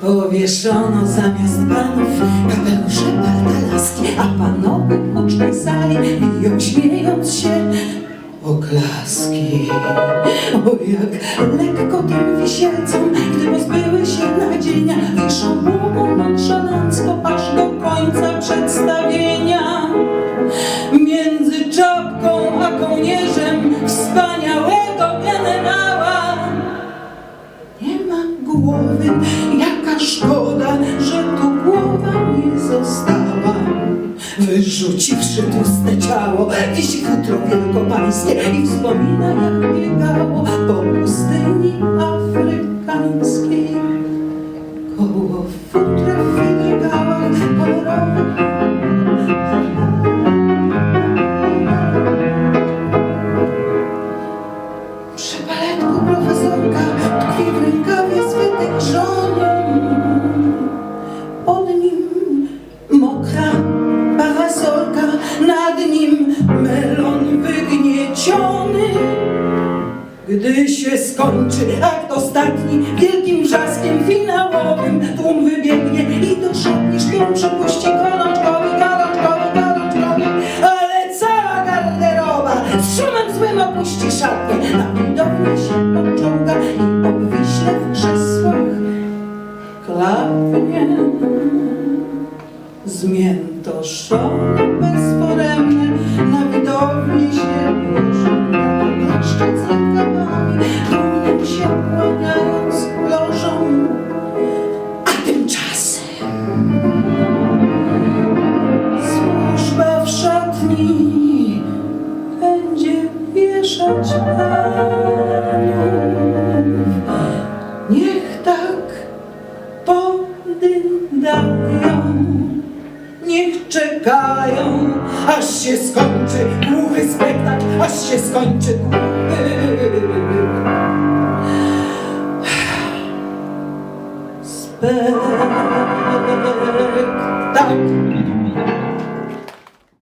Powieszono zamiast panów kapelusze partalaski, a panowie w ucznej sali biją śmiejąc się oklaski. O jak lekko tym wisielcom, gdy pozbyły się przedstawienia. Między czapką a kołnierzem wspaniałego generała nie ma głowy, jaka szkoda, że tu głowa nie została. Wyrzuciwszy tłuste ciało, wisi futro wielkopańskie i wspomina, jak biegało po pustyni afrykańskiej. Koło futra w kolorowych Gdy się skończy akt ostatni, wielkim wrzaskiem finałowym tłum wybiegnie i do szatni szturm przepuści gorączkowy, gorączkowy, gorączkowy, ale cała garderoba z szumem złym opuści szatnię, na widownię się poczołga i obwiśle w krzesłach klapnie. Zmiętoszone, bezforemne, służba w szatni będzie wieszać paniów. Niech tak podyndają. Niech czekają, aż się skończy głuchy spektakl, aż się skończy głuchy. Spektakl.